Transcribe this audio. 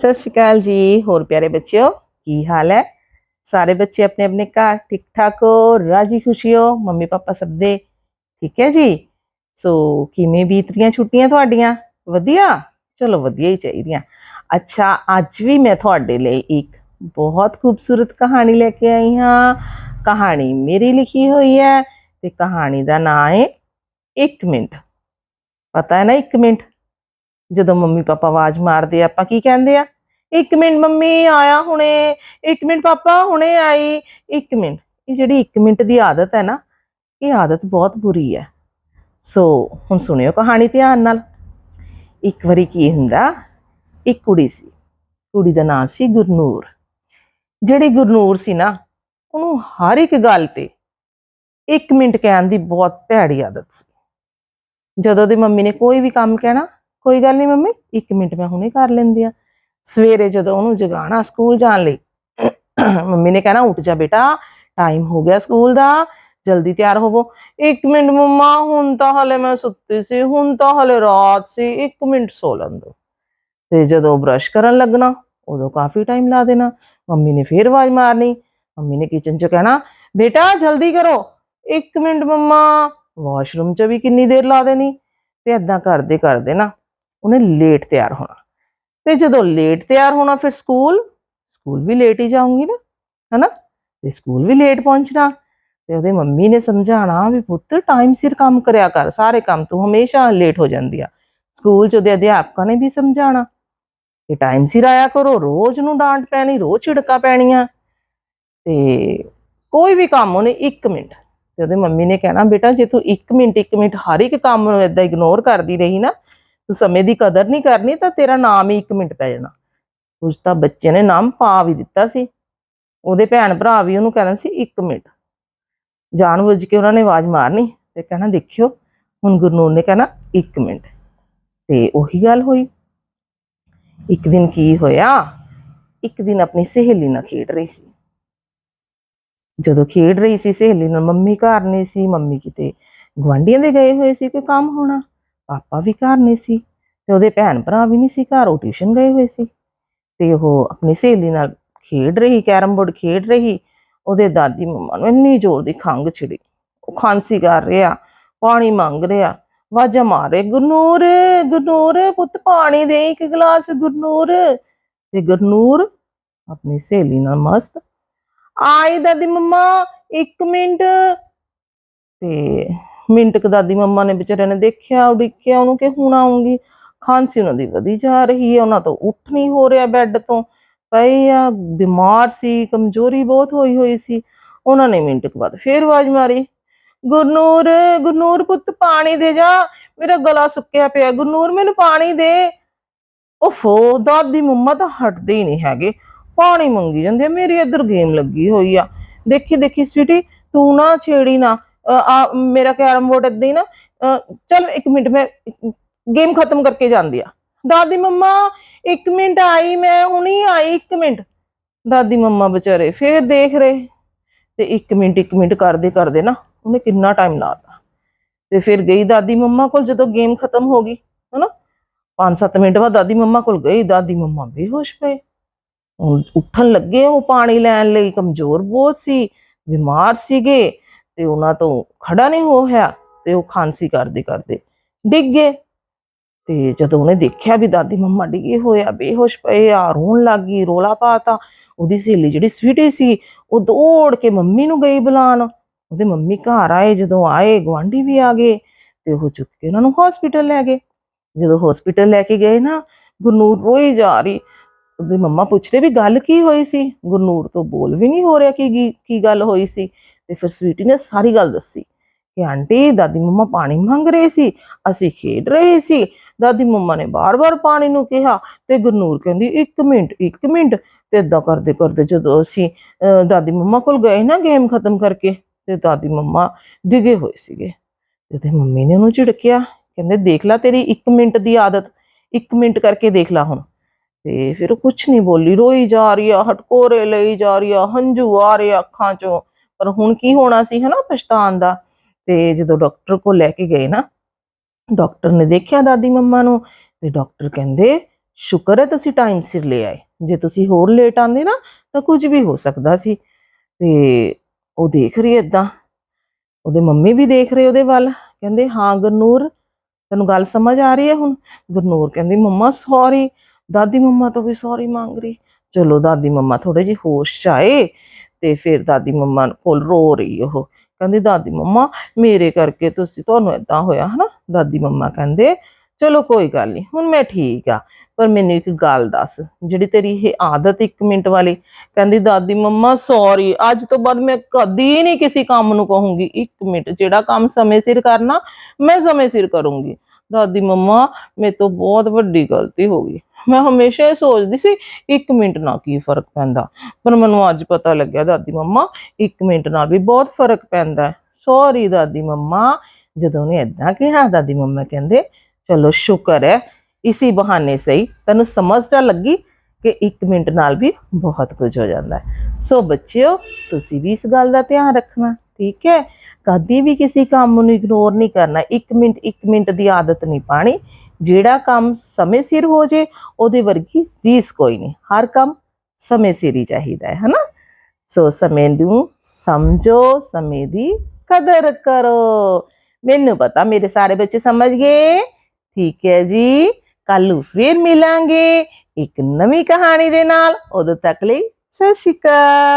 ਸਤਿ ਸ਼੍ਰੀ ਅਕਾਲ ਜੀ, ਹੋਰ ਪਿਆਰੇ ਬੱਚਿਓ, ਕੀ ਹਾਲ ਹੈ? ਸਾਰੇ ਬੱਚੇ ਆਪਣੇ ਆਪਣੇ ਘਰ ਠੀਕ ਠਾਕ ਹੋ? ਰਾਜੀ ਖੁਸ਼ੀ ਹੋ ਮੰਮੀ ਪਾਪਾ ਸਭ ਦੇ ਠੀਕ ਹੈ ਜੀ? ਸੋ ਕਿਵੇਂ ਬੀਤ ਰਹੀਆਂ ਛੁੱਟੀਆਂ ਤੁਹਾਡੀਆਂ? ਵਧੀਆ? ਚਲੋ ਵਧੀਆ ਹੀ ਚਾਹੀਦੀਆਂ। ਅੱਛਾ, ਅੱਜ ਵੀ ਮੈਂ ਤੁਹਾਡੇ ਲਈ ਇੱਕ ਬਹੁਤ ਖੂਬਸੂਰਤ ਕਹਾਣੀ ਲੈ ਕੇ ਆਈ ਹਾਂ। ਕਹਾਣੀ ਮੇਰੀ ਲਿਖੀ ਹੋਈ ਹੈ ਤੇ ਕਹਾਣੀ ਦਾ ਨਾਮ ਹੈ 1 ਮਿੰਟ। ਪਤਾ ਹੈ ਨਾ 1 ਮਿੰਟ? ਜਦੋਂ ਮੰਮੀ ਪਾਪਾ ਆਵਾਜ਼ ਮਾਰਦੇ ਆ, ਆਪਾਂ ਕੀ ਕਹਿੰਦੇ ਆ? ਇੱਕ ਮਿੰਟ ਮੰਮੀ, ਆਇਆ ਹੁਣੇ, ਇੱਕ ਮਿੰਟ ਪਾਪਾ, ਹੁਣੇ ਆਈ, ਇੱਕ ਮਿੰਟ। ਇਹ ਜਿਹੜੀ ਇੱਕ ਮਿੰਟ ਦੀ ਆਦਤ ਹੈ ਨਾ, ਇਹ ਆਦਤ ਬਹੁਤ ਬੁਰੀ ਹੈ। ਸੋ ਹੁਣ ਸੁਣਿਓ ਕਹਾਣੀ ਧਿਆਨ ਨਾਲ। ਇੱਕ ਵਾਰੀ ਕੀ ਹੁੰਦਾ, ਇੱਕ ਕੁੜੀ ਸੀ, ਕੁੜੀ ਦਾ ਨਾਂ ਸੀ ਗੁਰਨੂਰ। ਜਿਹੜੀ ਗੁਰਨੂਰ ਸੀ ਨਾ, ਉਹਨੂੰ ਹਰ ਇੱਕ ਗੱਲ ਤੇ ਇੱਕ ਮਿੰਟ ਕਹਿਣ ਦੀ ਬਹੁਤ ਭੈੜੀ ਆਦਤ ਸੀ। ਜਦੋਂ ਦੀ ਮੰਮੀ ਨੇ ਕੋਈ ਵੀ ਕੰਮ ਕਹਿਣਾ ਕੋਈ ਗੱਲ ਨਹੀਂ ਮੰਮੀ 1 ਮਿੰਟ ਮੈਂ ਹੁਣੇ ਕਰ ਲੈਂਦੀ ਆ ਸਵੇਰੇ ਜਦੋਂ ਉਹਨੂੰ ਜਗਾਣਾ ਸਕੂਲ ਜਾਣ ਲਈ, ਮੰਮੀ ਨੇ ਕਹਿਣਾ, ਉੱਠ ਜਾ ਬੇਟਾ ਟਾਈਮ ਹੋ ਗਿਆ ਸਕੂਲ ਦਾ, ਜਲਦੀ ਤਿਆਰ ਹੋਵੋ। 1 ਮਿੰਟ ਮੰਮਾ, ਹੁਣ ਤਾਂ ਹਲੇ ਮੈਂ ਸੁੱਤੀ ਸੀ, ਹੁਣ ਤਾਂ ਹਲੇ ਰਾਤ ਸੀ 1 ਮਿੰਟ ਸੋ ਲੰਦੋ ਤੇ ਜਦੋਂ ਬ੍ਰਸ਼ ਕਰਨ ਲੱਗਣਾ, ਉਦੋਂ ਕਾਫੀ ਟਾਈਮ ਲਾ ਦੇਣਾ। ਮੰਮੀ ਨੇ ਫੇਰ ਆਵਾਜ਼ ਮਾਰਨੀ। ਮੰਮੀ ਨੇ ਕਿਚਨ 'ਚ ਕਹਿਣਾ, ਬੇਟਾ, ਜਲਦੀ ਕਰੋ। 1 ਮਿੰਟ ਮੰਮਾ ਵਾਸ਼ਰੂਮ 'ਚ ਵੀ ਕਿੰਨੀ ਦੇਰ ਲਾ ਦੇਣੀ। ਤੇ ਏਦਾਂ ਕਰਦੇ ਕਰਦੇ ਨਾ ਉਹਨੇ ਲੇਟ ਤਿਆਰ ਹੋਣਾ। ਤੇ ਜਦੋਂ ਲੇਟ ਤਿਆਰ ਹੋਣਾ ਫਿਰ ਸਕੂਲ ਸਕੂਲ ਵੀ ਲੇਟ ਹੀ ਜਾਊਂਗੀ ਨਾ, ਹਨਾ? ਤੇ ਸਕੂਲ ਵੀ ਲੇਟ ਪਹੁੰਚਣਾ, ਤੇ ਉਹਦੇ ਮੰਮੀ ਨੇ ਸਮਝਾਣਾ ਵੀ ਪੁੱਤ ਟਾਈਮ ਸਿਰ ਕੰਮ ਕਰਿਆ ਕਰ, ਸਾਰੇ ਕੰਮ ਤੂੰ ਹਮੇਸ਼ਾ ਲੇਟ ਹੋ ਜਾਂਦੀ ਆ। ਸਕੂਲ ਚ ਉਹਦੇ ਅਧਿਆਪਕਾਂ ਨੇ ਵੀ ਸਮਝਾਣਾ ਕਿ ਟਾਈਮ ਸਿਰ ਆਇਆ ਕਰੋ, ਰੋਜ਼ ਨੂੰ ਡਾਂਟ ਪੈਣੀ, ਰੋਜ਼ ਝਿੜਕਾਂ ਪੈਣੀਆਂ। ਤੇ ਕੋਈ ਵੀ ਕੰਮ ਉਹਨੇ 1 ਮਿੰਟ, ਤੇ ਉਹਦੇ ਮੰਮੀ ਨੇ ਕਹਿਣਾ, ਬੇਟਾ ਜੇ ਤੂੰ 1 ਮਿੰਟ 1 ਮਿੰਟ ਹਰ ਇੱਕ ਕੰਮ ਨੂੰ ਏਦਾਂ ਇਗਨੋਰ ਕਰਦੀ ਰਹੀ ਨਾ ਤੂੰ ਸਮੇਂ ਦੀ ਕਦਰ ਨਹੀਂ ਕਰਨੀ ਤਾਂ ਤੇਰਾ ਨਾਮ ਹੀ 1 ਮਿੰਟ ਪੈ ਜਾਣਾ। ਕੁਝ ਤਾਂ ਬੱਚੇ ਨੇ ਨਾਮ ਪਾ ਵੀ ਦਿੱਤਾ ਸੀ। ਉਹਦੇ ਭੈਣ ਭਰਾ ਵੀ ਉਹਨੂੰ ਕਹਿੰਦੇ ਸੀ 1 ਮਿੰਟ। ਜਾਣਬੁੱਝ ਕੇ ਉਹਨਾਂ ਨੇ ਆਵਾਜ਼ ਮਾਰਨੀ ਤੇ ਕਹਿਣਾ, ਦੇਖਿਓ, ਹੁਣ ਗੁਰਨੂਰ ਨੇ ਕਹਿਣਾ 1 ਮਿੰਟ। ਤੇ ਉਹੀ ਗੱਲ ਹੋਈ। ਇੱਕ ਦਿਨ ਕੀ ਹੋਇਆ? ਇੱਕ ਦਿਨ ਆਪਣੀ ਸਹੇਲੀ ਨਾਲ ਖੇਡ ਰਹੀ ਸੀ। ਜਦੋਂ ਖੇਡ ਰਹੀ ਸੀ, ਸਹੇਲੀ ਨਾਲ ਮੰਮੀ ਘਰ ਨਹੀਂ ਸੀ। ਮੰਮੀ ਕਿਤੇ ਗਵਾਂਢੀਆਂ ਦੇ ਗਏ ਹੋਏ ਸੀ, ਕੋਈ ਕੰਮ ਹੋਣਾ? ਪਾਪਾ ਵੀ ਘਰ ਨਹੀਂ ਸੀ। ਤੇ ਉਹਦੇ ਭੈਣ ਭਰਾ ਵੀ ਨਹੀਂ ਸੀ ਘਰ, ਉਹ ਟਿਊਸ਼ਨ ਗਏ ਹੋਏ ਸੀ। ਤੇ ਉਹ ਆਪਣੀ ਸਹੇਲੀ ਨਾਲ ਖੇਡ ਰਹੀ, ਕੈਰਮ ਬੋਰਡ ਖੇਡ ਰਹੀ, ਉਹਦੇ ਦਾਦੀ ਮੰਮਾ ਨੂੰ ਇੰਨੀ ਜ਼ੋਰ ਦੀ ਖੰਗ ਛਿੜੀ ਉਹ ਖਾਂਸੀ ਕਰ ਰਿਹਾ, ਪਾਣੀ ਮੰਗ ਰਿਹਾ ਵਾਜਾ ਮਾਰੇ ਗੁਰਨੂਰ ਗੁਰਨੂਰ, ਪੁੱਤ ਪਾਣੀ ਦੇ ਇੱਕ ਗਲਾਸ, ਗੁਰਨੂਰ। ਤੇ ਗੁਰਨੂਰ ਆਪਣੀ ਸਹੇਲੀ ਨਾਲ ਮਸਤ ਆਈ ਦਾਦੀ ਮੰਮਾ 1 ਮਿੰਟ। ਤੇ ਮਿੰਟ ਕ ਦਾਦੀ ਮੰਮਾ ਨੇ ਵਿਚਾਰਿਆਂ ਨੇ ਦੇਖਿਆ, ਉਡੀਕਿਆ ਉਹਨੂੰ ਕਿ ਹੁਣ ਆਉਂਗੀ ਖਾਂਸੀ ਉਹਨਾਂ ਦੀ ਵਧੀ ਜਾ ਰਹੀ ਹੈ ਉਹਨਾਂ ਤੋਂ ਉੱਠ ਨਹੀਂ ਹੋ ਰਿਹਾ ਬੈੱਡ ਤੋਂ। ਪਈ ਆ ਬਿਮਾਰ ਸੀ ਕਮਜ਼ੋਰੀ ਬਹੁਤ ਹੋਈ ਹੋਈ ਸੀ। ਉਹਨਾਂ ਨੇ ਮਿੰਟ ਕੁ ਬਾਅਦ ਫੇਰ ਆਵਾਜ਼ ਮਾਰੀ ਗੁਰਨੂਰ ਗੁਰਨੂਰ ਪੁੱਤ ਪਾਣੀ ਦੇ ਜਾ ਮੇਰਾ ਗਲਾ ਸੁੱਕਿਆ ਪਿਆ। ਗੁਰਨੂਰ ਮੈਨੂੰ ਪਾਣੀ ਦੇ। ਉਫੋ ਦਾਦੀ ਮੰਮਾ ਤਾਂ ਹਟਦੇ ਹੀ ਨਹੀਂ ਹੈਗੇ। ਪਾਣੀ ਮੰਗੀ ਜਾਂਦੇ ਆ ਮੇਰੀ ਇੱਧਰ ਗੇਮ ਲੱਗੀ ਹੋਈ ਆ। ਦੇਖੀ ਦੇਖੀ ਸਵੀਟੀ ਤੂੰ ਨਾ ਛੇੜੀ ਨਾ। ਆ ਮੇਰਾ ਕੈਰਮ ਬੋਰਡ ਏਦਾਂ ਹੀ ਨਾ। ਅ, ਚੱਲ ਇੱਕ ਮਿੰਟ ਮੈਂ ਗੇਮ ਖਤਮ ਕਰਕੇ ਜਾਂਦੀ ਆ। ਦਾਦੀ ਮੰਮਾ, ਇੱਕ ਮਿੰਟ ਆਈ ਮੈਂ, ਹੁਣੀ ਆਈ, ਇੱਕ ਮਿੰਟ। ਦਾਦੀ ਮੰਮਾ ਵਿਚਾਰੇ ਫੇਰ ਦੇਖ ਰਹੇ। ਤੇ ਇੱਕ ਮਿੰਟ ਇੱਕ ਮਿੰਟ ਕਰਦੇ ਕਰਦੇ ਨਾ ਉਹਨੇ ਕਿੰਨਾ ਟਾਈਮ ਲਾਤਾ। ਤੇ ਫਿਰ ਗਈ ਦਾਦੀ ਮੰਮਾ ਕੋਲ ਜਦੋਂ ਗੇਮ ਖਤਮ ਹੋ ਗਈ, ਹਨਾ? 5-7 ਮਿੰਟ ਬਾਅਦ ਦਾਦੀ ਮੰਮਾ ਕੋਲ ਗਈ। ਦਾਦੀ ਮੰਮਾ ਬੇਹੋਸ਼ ਪਏ। ਉੱਠਣ ਲੱਗੇ ਉਹ ਪਾਣੀ ਲੈਣ ਲਈ ਕਮਜ਼ੋਰ ਬਹੁਤ ਸੀ, ਬਿਮਾਰ ਸੀਗੇ। ਤੇ ਉਹਨਾਂ ਤੋਂ ਖੜਾ ਨਹੀਂ ਹੋਇਆ। ਤੇ ਉਹ ਖਾਂਸੀ ਕਰਦੇ ਕਰਦੇ ਡਿੱਗ ਗਏ। ਤੇ ਜਦੋਂ ਉਹਨੇ ਦੇਖਿਆ ਵੀ ਦਾਦੀ ਮੰਮਾ ਡਿੱਗੇ ਹੋਏ ਆ, ਬੇਹੋਸ਼ ਪਏ ਆ, ਰੋਣ ਲੱਗ ਗਈ, ਰੋਲਾ ਪਾਤਾ, ਉਹਦੀ ਸਹੇਲੀ ਜਿਹੜੀ ਸਵੀਟੀ ਸੀ, ਉਹ ਦੌੜ ਕੇ ਮੰਮੀ ਨੂੰ ਗਈ ਬੁਲਾਉਣ। ਉਹਦੇ ਮੰਮੀ ਘਰ ਆਏ, ਜਦੋਂ ਆਏ ਗਵਾਂਢੀ ਵੀ ਆ ਗਏ ਤੇ ਉਹ ਚੁੱਕ ਕੇ ਉਹਨਾਂ ਨੂੰ ਹਸਪੀਟਲ ਲੈ ਗਏ। ਜਦੋਂ ਹਸਪੀਟਲ ਲੈ ਕੇ ਗਏ ਨਾ, ਗੁਰਨੂਰ ਰੋਈ ਜਾ ਰਹੀ। ਉਹਦੇ ਮੰਮਾ ਪੁੱਛ ਰਹੇ ਵੀ ਗੱਲ ਕੀ ਹੋਈ ਸੀ? ਗੁਰਨੂਰ ਤੋਂ ਬੋਲ ਵੀ ਨਹੀਂ ਹੋ ਰਿਹਾ ਕਿ ਕੀ- ਕੀ ਗੱਲ ਹੋਈ ਸੀ। ਤੇ ਫਿਰ ਸਵੀਟੀ ਨੇ ਸਾਰੀ ਗੱਲ ਦੱਸੀ ਕਿ ਆਂਟੀ, ਦਾਦੀ ਮੰਮਾ ਪਾਣੀ ਮੰਗ ਰਹੇ ਸੀ, ਅਸੀਂ ਖੇਡ ਰਹੇ ਸੀ ਦਾਦੀ ਮੰਮਾ ਨੇ ਬਾਰ-ਬਾਰ ਪਾਣੀ ਨੂੰ ਕਿਹਾ ਤੇ ਗੁਰਨੂਰ ਕਹਿੰਦੀ, ਇੱਕ ਮਿੰਟ ਇੱਕ ਮਿੰਟ। ਤੇ ਇਦਾਂ ਕਰਦੇ ਕਰਦੇ ਜਦੋਂ ਅਸੀਂ ਦਾਦੀ ਮੰਮਾ ਕੋਲ ਗਏ ਨਾ ਗੇਮ ਖਤਮ ਕਰਕੇ ਤੇ ਦਾਦੀ ਮੰਮਾ ਡਿੱਗੇ ਹੋਏ ਸੀਗੇ। ਤੇ ਮੰਮੀ ਨੇ ਉਹਨੂੰ ਝਿੜਕਿਆ, ਕਹਿੰਦੇ, ਦੇਖ ਲੈ ਤੇਰੀ 1 ਮਿੰਟ ਦੀ ਆਦਤ 1 ਮਿੰਟ ਕਰਕੇ ਦੇਖ ਲੈ ਹੁਣ। ਤੇ ਫਿਰ ਉਹ ਕੁਝ ਨਹੀਂ ਬੋਲੀ, ਰੋਈ ਜਾ ਰਹੀ ਆ, ਹਟਕੋਰੇ ਲਈ ਜਾ ਰਹੀ ਆ, ਹੰਝੂ ਆ ਰਹੇ ਅੱਖਾਂ ਚੋਂ। ਪਰ ਹੁਣ ਕੀ ਹੋਣਾ ਸੀ, ਹਨਾ ਪਛਤਾਣ ਦਾ। ਤੇ ਜਦੋਂ ਡਾਕਟਰ ਕੋਲ ਲੈ ਕੇ ਗਏ ਨਾ ਡਾਕਟਰ ਨੇ ਦੇਖਿਆ ਦਾਦੀ ਮੰਮਾ ਨੂੰ ਤੇ ਡਾਕਟਰ ਕਹਿੰਦੇ, ਸ਼ੁਕਰ ਹੈ ਤੁਸੀਂ ਟਾਈਮ ਸਿਰ ਲੈ ਆਏ। ਜੇ ਤੁਸੀਂ ਹੋਰ ਲੇਟ ਆਂਦੇ ਨਾ, ਤਾਂ ਕੁਝ ਵੀ ਹੋ ਸਕਦਾ ਸੀ। ਤੇ ਉਹ ਦੇਖ ਰਹੀ ਏਦਾਂ। ਉਹਦੇ ਮੰਮੀ ਵੀ ਦੇਖ ਰਹੇ ਉਹਦੇ ਵੱਲ। ਕਹਿੰਦੇ, ਹਾਂ ਗੁਰਨੂਰ, ਤੈਨੂੰ ਗੱਲ ਸਮਝ ਆ ਰਹੀ ਹੈ ਹੁਣ? ਗੁਰਨੂਰ ਕਹਿੰਦੀ, ਮੰਮਾ ਸੌਰੀ ਦਾਦੀ ਮੰਮਾ ਤੋਂ ਵੀ ਸੌਰੀ ਮੰਗ ਰਹੀ। ਚਲੋ ਦਾਦੀ ਮੰਮਾ ਥੋੜੇ ਜਿਹੇ ਹੋਸ਼ 'ਚ ਆਏ ਤੇ ਫਿਰ ਦਾਦੀ ਮੰਮਾ ਕੋਲ ਰੋ ਰਹੀ ਉਹ। ਕਹਿੰਦੀ, ਦਾਦੀ ਮੰਮਾ, ਮੇਰੇ ਕਰਕੇ ਤੁਸੀਂ ਤੁਹਾਨੂੰ ਏਦਾਂ ਹੋਇਆ, ਹਨਾ? ਦਾਦੀ ਮੰਮਾ ਕਹਿੰਦੇ, ਚਲੋ ਕੋਈ ਗੱਲ ਨਹੀਂ ਹੁਣ ਮੈਂ ਠੀਕ ਆ, ਪਰ ਮੈਨੂੰ ਇੱਕ ਗੱਲ ਦੱਸ, ਜਿਹੜੀ ਤੇਰੀ ਇਹ ਆਦਤ 1 ਮਿੰਟ ਵਾਲੀ, ਕਹਿੰਦੀ, ਦਾਦੀ ਮੰਮਾ ਸੌਰੀ ਅੱਜ ਤੋਂ ਬਾਅਦ ਮੈਂ ਕਦੀ ਨਹੀਂ ਕਿਸੇ ਕੰਮ ਨੂੰ ਕਹੂੰਗੀ 1 ਮਿੰਟ, ਜਿਹੜਾ ਕੰਮ ਸਮੇਂ ਸਿਰ ਕਰਨਾ, ਮੈਂ ਸਮੇਂ ਸਿਰ ਕਰੂੰਗੀ। ਦਾਦੀ ਮੰਮਾ, ਮੇਰੇ ਤੋਂ ਬਹੁਤ ਵੱਡੀ ਗਲਤੀ ਹੋ ਗਈ। ਮੈਂ ਹਮੇਸ਼ਾ ਇਹ ਸੋਚਦੀ ਸੀ 1 ਮਿੰਟ ਨਾਲ ਕੀ ਫ਼ਰਕ ਪੈਂਦਾ। ਪਰ ਮੈਨੂੰ ਅੱਜ ਪਤਾ ਲੱਗਿਆ, ਦਾਦੀ ਮੰਮਾ 1 ਮਿੰਟ ਨਾਲ ਵੀ ਬਹੁਤ ਫ਼ਰਕ ਪੈਂਦਾ ਹੈ। ਸੌਰੀ ਦਾਦੀ ਮੰਮਾ, ਜਦੋਂ ਨੇ ਇਦਾਂ ਕਿਹਾ, ਦਾਦੀ ਮੰਮਾ ਕਹਿੰਦੇ, ਚਲੋ ਸ਼ੁਕਰ ਹੈ, ਇਸੀ ਬਹਾਨੇ ਸਹੀ, ਤੈਨੂੰ ਸਮਝ ਤਾਂ ਲੱਗੀ ਕਿ 1 ਮਿੰਟ ਨਾਲ ਵੀ ਬਹੁਤ ਕੁਝ ਹੋ ਜਾਂਦਾ ਹੈ। ਸੋ ਬੱਚਿਓ, ਤੁਸੀਂ ਵੀ ਇਸ ਗੱਲ ਦਾ ਧਿਆਨ ਰੱਖਣਾ, ਠੀਕ ਹੈ? ਕਦੀ ਵੀ ਕਿਸੇ ਕੰਮ ਨੂੰ ਇਗਨੋਰ ਨਹੀਂ ਕਰਨਾ 1 ਮਿੰਟ 1 ਮਿੰਟ ਦੀ ਆਦਤ ਨਹੀਂ ਪਾਣੀ। ਜਿਹੜਾ ਕੰਮ ਸਮੇਂ ਸਿਰ ਹੋ ਜੇ, ਉਹਦੇ ਵਰਗੀ ਰੀਸ ਕੋਈ ਨਹੀਂ। ਹਰ ਕੰਮ ਸਮੇਂ ਸਿਰ ਹੀ ਚਾਹੀਦਾ ਹੈ, ਹਨਾ? ਸੋ ਸਮੇਂ ਨੂੰ ਸਮਝੋ, ਸਮੇਂ ਦੀ ਕਦਰ ਕਰੋ। ਮੈਨੂੰ ਪਤਾ, ਮੇਰੇ ਸਾਰੇ ਬੱਚੇ ਸਮਝ ਗਏ? ਠੀਕ ਹੈ ਜੀ। ਕੱਲ ਨੂੰ ਫੇਰ ਮਿਲਾਂਗੇ ਇੱਕ ਨਵੀਂ ਕਹਾਣੀ ਦੇ ਨਾਲ। ਉਦੋਂ ਤੱਕ ਲਈ ਸਤਿ ਸ਼੍ਰੀ ਅਕਾਲ।